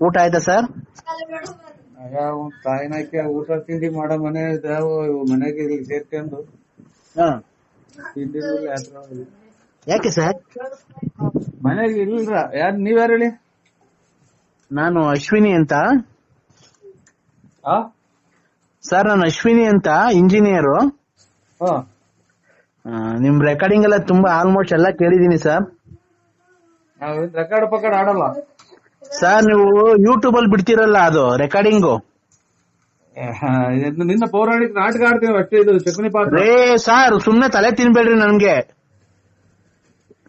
ಊಟ ಆಯ್ತಾ ಸರ್? ತಾಯಿನಾಕಿ ಊಟ ತಿಂಡಿ ಮಾಡೋ ಮನೆ ಇದಾವ ಮನೆಗೆ ಇಲ್ಲಿ ಸೇರ್ಕೊಂಡು. ಯಾಕೆ ಸರ್? ಮನೆಗೆ ಯಾರು ನೀವು ಯಾರು ಹೇಳಿ? ನಾನು ಅಶ್ವಿನಿ ಅಂತ. ಸರ್ ನಾನು ಅಶ್ವಿನಿ ಅಂತ ಇಂಜಿನಿಯರು. ನಿಮ್ ರೆಕಾರ್ಡಿಂಗ್ ಎಲ್ಲ ತುಂಬಾ ಆಲ್ಮೋಸ್ಟ್ ಎಲ್ಲ ಕೇಳಿದೀನಿ ಸರ್. ರೆಕಾರ್ಡ್ ಪಕಾರ್ಡ್ ಆಡಲ್ಲ. ಸರ್ ನೀವು ಯೂಟ್ಯೂಬ್ ಅಲ್ಲಿ ಬಿಡ್ತಿರಲ್ಲ ಅದು ರೆಕಾರ್ಡಿಂಗು ನಿನ್ನ ಪೌರಾಣಿಕ ನಾಟಕ ಆಡ್ತೀವಿ ಅಷ್ಟೇ ಇದು ಚಕನಿ ಪಾತ್ರ. ರೇ ಸರ್ ಸುಮ್ನೆ ತಲೆ ತಿನ್ಬೇಡ್ರಿ ನನ್ಗೆ.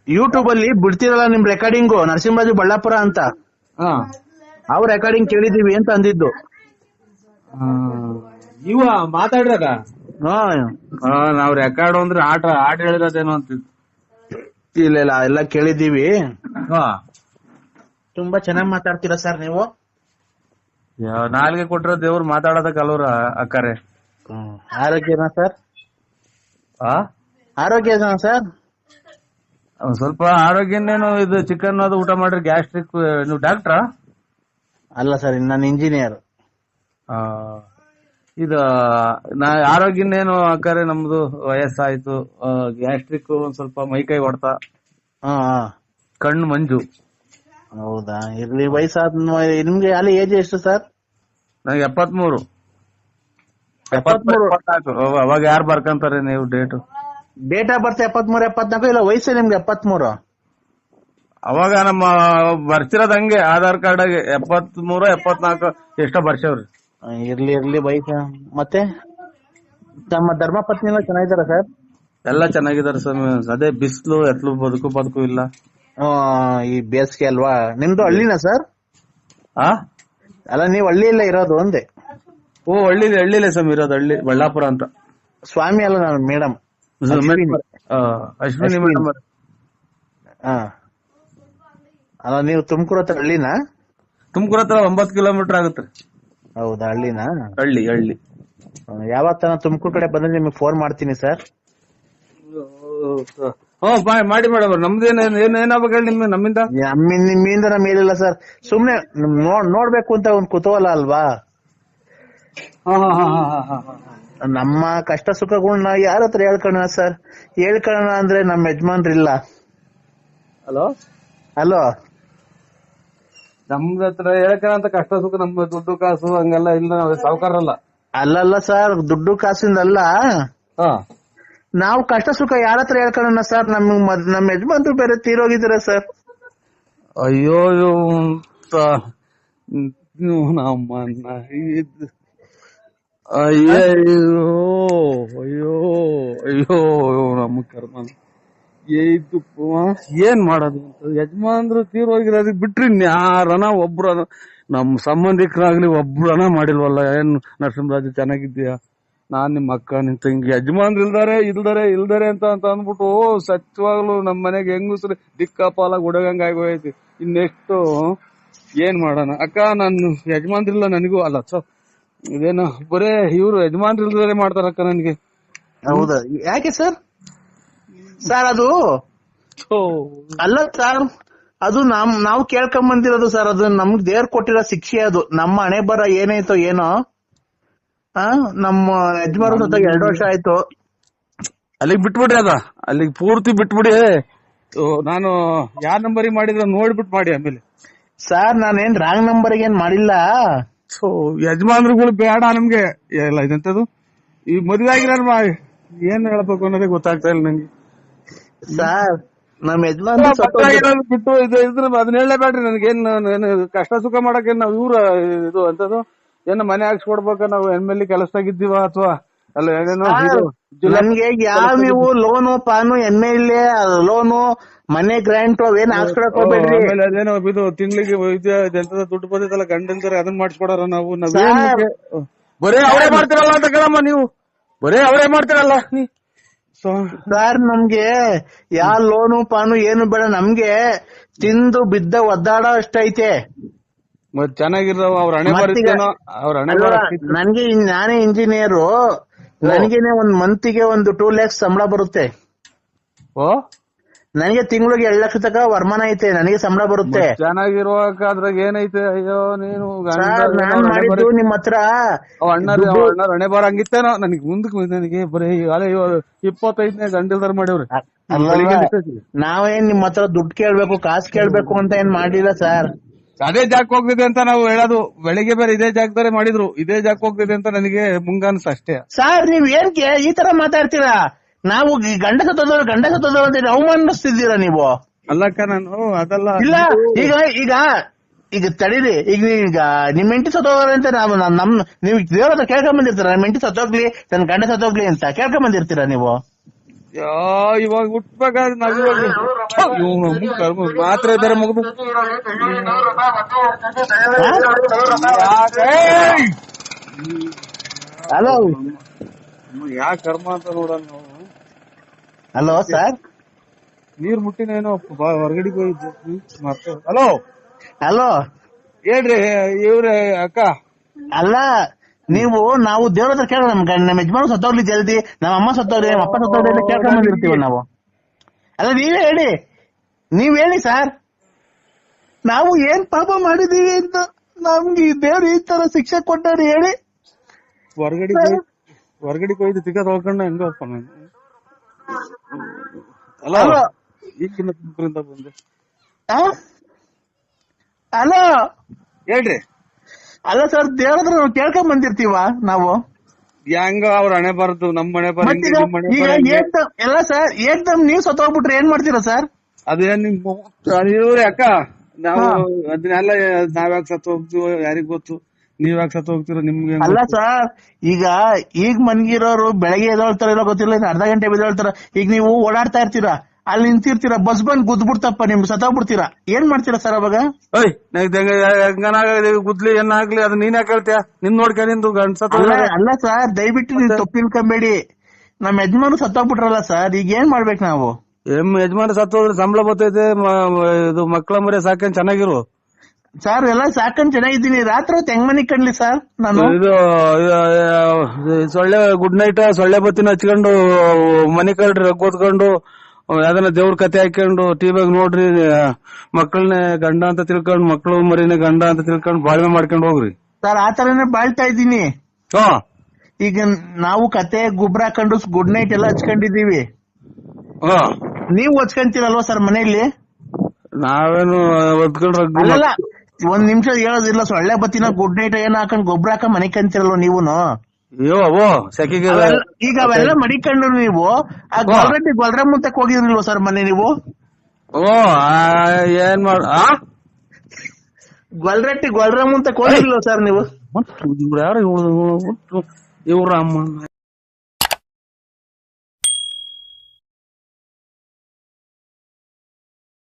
ಯೂಟ್ಯೂಬ್ ಅಲ್ಲಿ ಬಿಡ್ತಿರಲ್ಲ ನಿಮ್ ರೆಕಾರ್ಡಿಂಗು ನರಸಿಂಹರಾಜು ಬಳ್ಳಾಪುರ ಅಂತ. ಹಾ. ಅವ್ ರೆಕಾರ್ಡಿಂಗ್ ಕೇಳಿದೀವಿ ಅಂತ ಅಂದಿದ್ದು. ಇವ ಮಾತಾಡಿದಾಗ ಹಾ. ನಾವ್ ರೆಕಾರ್ಡ್ ಅಂದ್ರೆ ಆಟ ಆಟ ಹೇಳಿರೋದೇನೋ ಅಂತ. ಇಲ್ಲ ಇಲ್ಲ ಎಲ್ಲ ಕೇಳಿದೀವಿ ಹಾ. ತುಂಬಾ ಚೆನ್ನಾಗಿ ಮಾತಾಡ್ತೀರಾ ಸರ್ ನೀವು? ನಾಲ್ಗೆ ಕೊಟ್ಟಿರೋ ದೇವ್ರು ಮಾತಾಡೋದಕ್ಕೆ ಅಲ್ವ್ರ ಅಕ್ಕಾರೆ. ಆರೋಗ್ಯನಾ ಸರ್? ಆರೋಗ್ಯ ಆರೋಗ್ಯನಾ ಸರ್? ಸ್ವಲ್ಪ ಆರೋಗ್ಯನೇನು ಇದು ಚಿಕನ್ ಅದು ಊಟ ಮಾಡ್ರಿ ಗ್ಯಾಸ್ಟ್ರಿಕ್ ನೀವು ಡಾಕ್ಟ್ರಾ? ಅಲ್ಲ ಸರ್ ನಾನು ಇಂಜಿನಿಯರ್. ಇದು ನಾ ಆರೋಗ್ಯನೇನು ಅಕ್ಕಾರೆ ನಮ್ದು ವಯಸ್ಸಾಯ್ತು ಗ್ಯಾಸ್ಟ್ರಿಕ್ ಒಂದ್ ಸ್ವಲ್ಪ ಮೈಕೈ ಹೊಡ್ತಾ. ಕಣ್ಣು ಮಂಜು. ಹೌದಾ? ಇರ್ಲಿ ವಯಸ್ಸಾದ ನಿಮ್ಗೆ ಅಲ್ಲಿ ಏಜ್ ಎಷ್ಟು ಸರ್ ನನಗೆ ಎಪ್ಪತ್ಮೂರು. ಎಪ್ಪತ್ಮೂರು? ಅವಾಗ ಯಾರು ಬರ್ಕಂತಾರೆ ನೀವು ಡೇಟು ಡೇಟ್ ಆಫ್ ಬರ್ತ್ ಎಪ್ಪತ್ಮೂರು ಎಪ್ಪತ್ನಾಲ್ಕು? ಇಲ್ಲ ವಯಸ್ಸೇ ನಿಮ್ಗೆ ಎಪ್ಪತ್ಮೂರು? ಅವಾಗ ನಮ್ಮ ಬರ್ತಿರೋದ್ ಹಂಗೆ ಆಧಾರ್ ಕಾರ್ಡ್ ಆಗಿ ಎಪ್ಪತ್ಮೂರು ಎಪ್ಪತ್ನಾಲ್ಕು ಎಷ್ಟೋ ಬರ್ಸವ್ರಿ. ಇರ್ಲಿ ಇರ್ಲಿ ವಯಸ್ಸು. ಮತ್ತೆ? ತಮ್ಮ ಧರ್ಮಪತ್ನಿ ಎಲ್ಲ ಚೆನ್ನಾಗಿದಾರ ಸರ್ ಎಲ್ಲ ಚೆನ್ನಾಗಿದಾರೆ ಸರ್ ಅದೇ ಬಿಸ್ಲು ಎತ್ಲು ಬದುಕು ಬದುಕು ಇಲ್ಲ. ಈ ಬೇಸಿಗೆ ಅಲ್ವಾ? ನಿಮ್ದು ಹಳ್ಳಿನಾ ಸರ್ ಆ? ಅಲ್ಲ ನೀವು ಹಳ್ಳಿಯಲ್ಲ ಇರೋದು ಒಂದೇ ಓ ಹಳ್ಳಿ ಹಳ್ಳಿಲೇ ಸ್ವಾಮಿ ಇರೋದು ಹಳ್ಳಿ ಬಳ್ಳಾಪುರ ಅಂತ. ಸ್ವಾಮಿ ಅಲ್ಲ ನಾನು ಮೇಡಮ್ ಅಶ್ವಿನಿ. ಮೇಡಮ್ ಹಾ. ಅಲ್ಲ ನೀವು ತುಮಕೂರು ಹತ್ರ ಹಳ್ಳಿನಾ? ತುಮಕೂರು ಹತ್ರ ಒಂಬತ್ತು ಕಿಲೋಮೀಟರ್ ಆಗುತ್ತೆ. ಹೌದಾ ಹಳ್ಳಿನಾ? ಹಳ್ಳಿ ಹಳ್ಳಿ. ಯಾವತ್ತ ತುಮಕೂರು ಕಡೆ ಬಂದ್ರೆ ನಿಮಗೆ ಫೋನ್ ಮಾಡ್ತೀನಿ ಸರ್ ಹ್ಮ್ ಮಾಡಿ ಮೇಡಮ್ ನಮ್ದೇನ್ ಏನ್ ಏನಾಗ್ಬೇಕು ಹೇಳಿ ನಿಮ್ ನಮ್ಮಿಂದ? ನಮ್ಮ ನಿಮ್ಮಿಂದ ನಮ್ ಏನಿಲ್ಲ ಸರ್. ಸುಮ್ನೆ ನೋಡ್ ನೋಡ್ಬೇಕು ಅಂತ ಒಂದ್ ಕುತೂಹಲ ಅಲ್ವಾ? ನಮ್ಮ ಕಷ್ಟ ಸುಖಗಳನ್ನ ಯಾರ ಹತ್ರ ಹೇಳ್ಕೊಳ್ಳೋಣ ಸರ್? ಹೇಳ್ಕೊಳ್ಳೋಣ ಅಂದ್ರೆ ನಮ್ಮ ಯಜಮಾನ್ರಿಲ್ಲ. ಹಲೋ? ಹಲೋ? ನಮ್ದ ಹತ್ರ ಅಂತ ಕಷ್ಟ ಸುಖ ನಮ್ಮ ದುಡ್ಡು ಕಾಸು ಹಂಗೆಲ್ಲ ಇಲ್ಲ ನಾವು ಸಾವುಕಾರಲ್ಲ ಅಲ್ಲಲ್ಲ ಸರ್ ದುಡ್ಡು ಕಾಸಿಂದಲ್ಲ. ಹಾ. ನಾವು ಕಷ್ಟ ಸುಖ ಯಾರ ಹತ್ರ ಹೇಳ್ಕೊಳ್ಳೋಣ ಸರ್? ನಮ್ ನಮ್ಮ ಯಜಮಾನ್ರು ಬೇರೆ ತೀರೋಗಿದ್ದೀರ ಸರ್? ಅಯ್ಯೋ ನಮ್ಮನ್ನ ಅಯ್ಯೋ ಅಯ್ಯೋ ಅಯ್ಯೋ ನಮ್ಮ ಕರ್ಮ ಏನ್ ಮಾಡೋದು ಅಂತ. ಯಜಮಾನ್ರು ತೀರೋಗಿರೋದಕ್ಕೆ ಬಿಟ್ರಿ ಯಾರನ ಒಬ್ರನ ನಮ್ಮ ಸಂಬಂಧಿಕರಾಗ್ಲಿ ಒಬ್ರನ ಮಾಡಿಲ್ವಲ್ಲ? ಏನ್ ನರಸಿಂಹರಾಜು ಚೆನ್ನಾಗಿದ್ದೀಯಾ? ನಾನ್ ನಿಮ್ ಅಕ್ಕ ನಿನ್ ತಂಗಿ ಯಜಮಾನ್ರು ಇಲ್ದಾರೆ ಇಲ್ದಾರೆ ಇಲ್ದಾರೆ ಅಂತ ಅಂತ ಅಂದ್ಬಿಟ್ಟು ಸತ್ಯವಾಗ್ಲು ನಮ್ ಮನೆಗೆ ಹೆಂಗಸ್ರು ದಿಕ್ಕಾಪಾಲಾಗಿ ಉಡಗಂಗ ಆಗೋಯ್ತು. ಇನ್ನೆಷ್ಟು ಏನ್ ಮಾಡೋಣ? ಅಕ್ಕ ನಾನು ಯಜಮಾನ್ರಿಲ್ಲ ನನಗೂ. ಅಲ್ಲ ಸೊ ಇದೇನು ಬರೇ ಇವ್ರು ಯಜಮಾನ್ರು ಇಲ್ದಾರೆ ಮಾಡ್ತಾರಕ್ಕ ನನ್ಗೆ. ಹೌದಾ? ಯಾಕೆ ಸರ್ ಸರ್ ಅದು. ಅಲ್ಲ ಸರ್ ಅದು ನಮ್ ನಾವು ಕೇಳ್ಕೊಂಡ್ ಬಂದಿರೋದು ಸರ್ ಅದು ನಮ್ಗ್ ದೇವ್ರ ಕೊಟ್ಟಿರೋ ಶಿಕ್ಷೆ ಅದು. ನಮ್ಮ ಹಣೆ ಬರ ಏನೈತೋ ಏನೋ. ನಮ್ಮ ಯಜಮಾನ್ ಜೊತೆಗೆ ಎರಡು ವರ್ಷ ಆಯ್ತು. ಅಲ್ಲಿಗೆ ಬಿಟ್ಬಿಡ್ರಿ ಅದ. ಅಲ್ಲಿಗೆ ಪೂರ್ತಿ ಬಿಟ್ಬಿಡಿ. ನಾನು ಯಾರ ನಂಬರ್ ಮಾಡಿದ್ರ ನೋಡ್ಬಿಟ್ಟು ಮಾಡಿ ಆಮೇಲೆ. ಸರ್ ನಾನೇನ್ ರಾಂಗ್ ನಂಬರ್ ಏನ್ ಮಾಡಿಲ್ಲ. ಸೊ ಯಜಮಾನ್ರುಗಳು ಬೇಡ ನಮ್ಗೆ. ಎಲ್ಲ ಇದಂತದು ಈ ಮದ್ವೆ ಆಗಿರೋ ಏನ್ ಹೇಳ್ಬೇಕು ಅನ್ನೋದೇ ಗೊತ್ತಾಗ್ತಾ ಇಲ್ಲ ನಂಗೆ. ಸರ್ ನಮ್ ಯಜಮಾನ್ ಬಿಟ್ಟು ಇದು ಇದ್ರ ಅದನ್ನ ಹೇಳಲೇಬೇಡ್ರಿ ನನಗೇನ್ ಏನು ಕಷ್ಟ ಸುಖ ಮಾಡಕ್ಕೆ ನಾವು ಇವ್ರ ಇದು ಅಂತದು ಏನ ಮನೆ ಹಾಕ್ಸ್ಕೊಡ್ಬೇಕ? ನಾವು ಎಂ ಎಲ್ ಕೆಲಸದಾಗಿದ್ದೀವ ಅಥವಾ ಅಲ್ಲ ಏನೇನೋ ನಮ್ಗೆ ನನ್ಗೆ ಯಾವ ನೀವು ಲೋನು ಪಾನು ಎಂ ಎಲ್ ಎ ಲೋನು ಮನೆ ಗ್ರಾಂಟ್ ಅವೇನ್ ಹೋಗ್ಬೇಡ್ರಿ. ಆಮೇಲೆ ಅದೇನೋ ಇದು ತಿಂಗಳಿಗೆ ಎಂತದ ದುಡ್ಡು ಬಂದಿದ್ದಲ್ಲ ಗಂಡಂತರ ಅದನ್ನ ಮಾಡಿಸ್ಕೊಡಾರ ನಾವು. ಬರೇ ಅವರೇ ಮಾಡ್ತಿರಲ್ಲ ಅಂತ ಕೇಳಮ್ಮ ನೀವು. ಬರೇ ಅವರೇ ಮಾಡ್ತಿರಲ್ಲ ನೀ. ಸೊ ಸರ್ ನಮ್ಗೆ ಯಾವ ಲೋನು ಪಾನು ಏನು ಬೇಡ ನಮ್ಗೆ ತಿಂದು ಬಿದ್ದ ಒದ್ದಾಡೋ ಅಷ್ಟೈತೆ. ಚೆನ್ನಾಗಿರೋ ಅವ್ರ ಹಣೆ ಅವ್ರ ಹಣೆ ನನ್ಗೆ ನಾನೇ ಇಂಜಿನಿಯರು ನನಗೇನೆ ಒಂದ್ ಮಂತಿಗೆ ಒಂದು ಟೂ ಲ್ಯಾಕ್ಸ್ ಸಂಬಳ ಬರುತ್ತೆ. ಓ? ನನಗೆ ತಿಂಗಳಿಗೆ ಎರಡ್ ಲಕ್ಷ ತಕ ವರಮಾನ ಐತೆ ನನಗೆ ಸಂಬಳ ಬರುತ್ತೆ. ಚೆನ್ನಾಗಿರುವಾಗ ಅದ್ರಾಗ ಏನೈತೆ? ಅಯ್ಯೋ ನೀನು ನಾನ್ ಮಾಡಿದ್ದು ನಿಮ್ ಹತ್ರ ಅಣ್ಣಾರ್ ಹಣೆ ಬಾರ ಹಂಗಿತ್ತೇನೋ ನನಗೆ ಮುಂದಕ್ಕೆ ನನಗೆ ಬರೀ ಅಲೆ ಇಪ್ಪತ್ತೈದನೇ ಗಂಟಲ್ದಾರ ಮಾಡಿವ್ರಿ ನಾವೇನ್ ನಿಮ್ ಹತ್ರ ದುಡ್ಡು ಕೇಳ್ಬೇಕು ಕಾಸು ಕೇಳ್ಬೇಕು ಅಂತ ಏನ್ ಮಾಡಿಲ್ಲ ಸರ್. ಅದೇ ಜಾಕ್ ಹೋಗ್ತಿದೆ ಅಂತ ನಾವು ಹೇಳೋದು. ಬೆಳಿಗ್ಗೆ ಬೇರೆ ಇದೇ ಜಾಗದಲ್ಲಿ ಮಾಡಿದ್ರು. ಇದೇ ಜಾಕ್ ಹೋಗ್ತಿದೆ ಅಂತ ನನಗೆ ಮುಂಗನ್ಸ ಅಷ್ಟೇ. ಸರ್ ನೀವ್ ಏನ್ ಈ ತರ ಮಾತಾಡ್ತೀರಾ? ನಾವು ಗಂಡ ಗಂಡಸ ಗಂಡ ಸತ್ತೋದವ್ರು ಅಂತ ಅವಮಾನಿಸ್ತಿದ್ದೀರಾ ನೀವು? ಅಲ್ಲಕ್ಕ ನಾನು ಅದಲ್ಲ ಇಲ್ಲ ಈಗ ಈಗ ಈಗ ತಡೀರಿ. ಈಗ ಈಗ ನಿಮ್ ಹೆಂಡತಿ ಸತ್ತೋಗ್ರಿ ಅಂತ ನಾವು ನಮ್- ನಮ್ ನೀವು ದೇವ್ರ ಹತ್ರ ಕೇಳ್ಕೊಂಡ್ ಬಂದಿರ್ತೀರ? ನಮ್ ಹೆಂಡತಿ ಸತ್ತೋಗ್ಲಿ ನನ್ ಗಂಡ ಸತ್ತೋಗ್ಲಿ ಅಂತ ಕೇಳ್ಕೊಂಡ್ ಬಂದಿರ್ತೀರಾ ನೀವು? ಯಾ, ಇವಾಗ ಹುಟ್ಬೇಕಾದ್ರೆ ನಾವ್ ಇವಾಗ ಇದಾರೆ ನಮ್ಗ್ ಮಾತ್ರೆ ಮುಗಿದು ಹಲೋ ಯಾ ಕರ್ಮ ಅಂತ ನೋಡೋಣ ಹಲೋ ಸರ್ ನೀರ್ ಮುಟ್ಟಿನೇನೋ ಹೊರಗಡೆ ಹೋಗಿದ್ದು. ಹಲೋ ಹಲೋ ಹೇಳ್ರಿ ಇವ್ರೆ ಅಕ್ಕ. ಅಲ್ಲ ನೀವು ನಾವು ದೇವ್ರ ಹತ್ರ ಕೇಳ ನಮ್ ಗಂಡ ನಮ್ಮ ಯಜಮಾನ ಸತ್ತೋಗ್ಲಿ ಜಲ್ದಿ ನಮ್ಮ ಅಮ್ಮ ಸತ್ತೋಗ್ಲಿ ನಮ್ಮ ಅಪ್ಪ ಸತ್ತೋಗ್ಲಿ ಕೇಳ್ಕೊಂಡ್ ಬಂದಿರ್ತೀವಿ ನಾವು. ಅಲ್ಲ ನೀವೇ ಹೇಳಿ. ನೀವ್ ಹೇಳಿ ಸರ್. ನಾವು ಏನ್ ಪಾಪ ಮಾಡಿದೀವಿ ಅಂತ ನಮ್ಗೆ ಈ ದೇವ್ರು ಈ ತರ ಶಿಕ್ಷೆ ಕೊಟ್ಟಾರೆ ಹೇಳಿ. ಹೊರಗಡೆ ಹೋಗಿ ಹೋಯ್ತು ತಿಕ್ಕ ತೊಳ್ಕೊಂಡ ಈಗಿನ ತುಮಕೂರಿಂದ ಬಂದೆ? ಹಲೋ ಹೇಳ್ರಿ. ಅಲ್ಲ ಸರ್ ದೇವ್ರ ಹತ್ರ ನಾವು ಕೇಳ್ಕೊಂಡ್ ಬಂದಿರ್ತೀವ ನಾವು? ಹೆಂಗ ಅವ್ರ ಹಣೆ ಬರದು ನಮ್ ಮನೆ ಬರ ಎಲ್ಲ ಸರ್ ಏಕ್ದಮ್ ನೀವ್ ಸತ್ತೋಗ್ಬಿಟ್ರೆ ಏನ್ ಮಾಡ್ತೀರಾ ಸರ್? ಅದೇನ್ ಇವ್ರೆ ಅಕ್ಕ. ನಾವು. ಅದನ್ನೆಲ್ಲ ನಾವ್ಯಾಕ್ ಸತ್ತು ಹೋಗ್ತೀವೋ ಯಾರಿಗ್ ಗೊತ್ತು? ನೀವ್ ಯಾಕೆ ಸತ್ತು ಹೋಗ್ತೀರೋ ನಿಮ್ಗೆ ಅಲ್ಲ ಸರ್ ಈಗ ಈಗ ಮನ್ಗಿರೋರು ಬೆಳಗ್ಗೆ ಎದ್ದೇಳ್ತಾರ ಇಲ್ಲ ಗೊತ್ತಿಲ್ಲ ಇನ್ನು ಅರ್ಧ ಗಂಟೆ ಬಿದ್ದೇಳ್ತಾರ ಈಗ ನೀವು ಓಡಾಡ್ತಾ ಇರ್ತೀರಾ ಅಲ್ಲಿ ನಿಂತಿರ್ತೀರಾ ಬಸ್ ಬಂದ್ ಗುದ್ಬಿಡ್ತಪ್ಪ ನಿಮ್ ಸತ್ತೋಗ್ಬಿಡ್ತೀರಾ ಏನ್ ಮಾಡ್ತೀರಾ ಸರ್ ಅವಾಗ? ಗುದ್ಲಿ ಏನಾಗ್ಲಿ ಅದ್ ನೀನ್ ಯಾಕೆ ಹೇಳ್ತೀಯ? ನಿನ್ ನೋಡ್ಕ ನಿಂದು ಅಲ್ಲ ಸರ್ ದಯವಿಟ್ಟು ನೀವು ತಪ್ಪಿಲ್ಕೊಂಬೇಡಿ ನಮ್ ಯಜಮಾನು ಸತ್ತೋಗ್ಬಿಟ್ರಲ್ಲ ಸರ್ ಈಗ ಏನ್ ಮಾಡ್ಬೇಕು ನಾವು? ಎಂ ಯಜಮಾನ ಸತ್ತು ಹೋದ್ರೆ ಸಂಬಳ ಬರ್ತೈತೆ ಮ- ಇದು ಮಕ್ಕಳ ಮರಿ ಸಾಕಂಡ್ ಚೆನ್ನಾಗಿರು. ಸರ್ ಎಲ್ಲ ಸಾಕಂಡ್ ಚೆನ್ನಾಗಿದ್ದೀನಿ. ರಾತ್ರಿ ಹೊತ್ತು ಹೆಂಗ್ ಮನಿ ಕಣ್ಲಿ ಸರ್ ನಾನು? ಇದು ಇದು, ಸೊಳ್ಳೆ ಗುಡ್ ನೈಟ್ ಸೊಳ್ಳೆ ಬತ್ತಿನ ಹಚ್ಕೊಂಡು ಮನೆ ಕಳ್ರಿ ಕೂತ್ಕೊಂಡು ಯಾವ್ದನ ದೇವ್ರ ಕತೆ ಹಾಕೊಂಡು ಟಿವಿಯಾಗ ನೋಡ್ರಿ ಮಕ್ಕಳನ್ನ ಗಂಡ ಅಂತ ತಿಳ್ಕೊಂಡು ಮಕ್ಕಳು ಮರಿನ ಗಂಡ ಅಂತ ತಿಳ್ಕೊಂಡು ಬಾಳ್ವೆ ಮಾಡ್ಕೊಂಡು ಹೋಗ್ರಿ. ಸರ್ ಆ ತರನೇ ಬಾಳ್ತಾ ಇದ್ದೀನಿ. ಹಾ. ಈಗ ನಾವು ಕತೆ ಗುಬ್ರ ಹಾಕೊಂಡು ಗುಡ್ ನೈಟ್ ಎಲ್ಲ ಹಚ್ಕೊಂಡಿದೀವಿ ಹಾ. ನೀವು ಹಚ್ಕೊಂತೀರಲ್ವಾ ಸರ್ ಮನೆಯಲ್ಲಿ? ನಾವೇನು ಅಲ್ಲಲ್ಲ ಒಂದ್ ನಿಮಿಷ ಹೇಳೋದಿಲ್ಲ ಸೊಳ್ಳೆ ಬತ್ತಿನ ಗುಡ್ ನೈಟ್ ಏನ್ ಹಾಕೊಂಡ್ ಗೊಬ್ಬರ ಹಾಕ ಮನೆ ಕಂತಿರಲ್ವ ನೀವುನು? ಅಯ್ಯೋ ಸೆಕೆಗೆ ಈಗ ಅವೆಲ್ಲ ಮಡಿಕೊಂಡು ನೀವು ಆ ಗೊಲ್ರಟ್ಟಿ ಗೊಲ್ರ ಮುಂತಕ್ ಹೋಗಿದ್ರಿಲ್ವ ಸರ್ ಮನೆ ನೀವು? ಓ ಆ, ಏನ್ ಮಾಡ ಆ? ಗೊಲ್ರಟ್ಟಿ ಗೊಲ್ರ ಮುಂತಕ್ ಹೋಗಿರ್ಲಿಲ್ವ ಸರ್ ನೀವು? ಇವ್ರ ಯಾರು ಇವ್ರು ಇವ್ರ ಅಮ್ಮ?